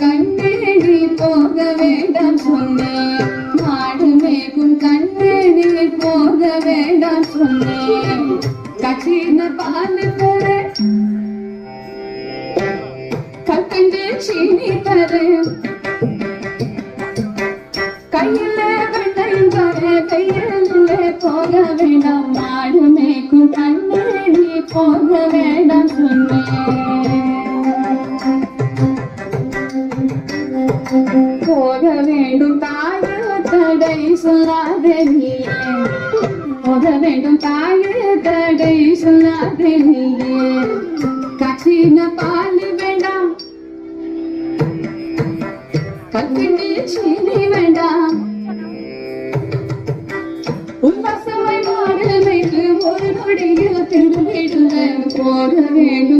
கண்ணேடி போக வேண்டாம் சொன்னேன். மாடு கண்ணேடி போக வேண்டாம் சொன்னேன். கட்டின பால் தர கற்கண்டு சீனி தரேன் கையில வெண்ணையும் தர கையில போக வேண்டாம். மாடு மேய்க்கும் கண்ணேடி போக வேண்டாம் சொன்னேன். போக வேண்டும். தாய தடை சொல்லாதே நீயே. போக வேண்டும். தாய தடை சொல்லாதே நீயே. கற்றின பால் வேண்டாம். கற்கிட்டு சீனி வேண்டாம். உல்லாசமாய் மாடமைக்கு ஒரு நொடியில் திரும்பிடுவேன். போக வேண்டும்.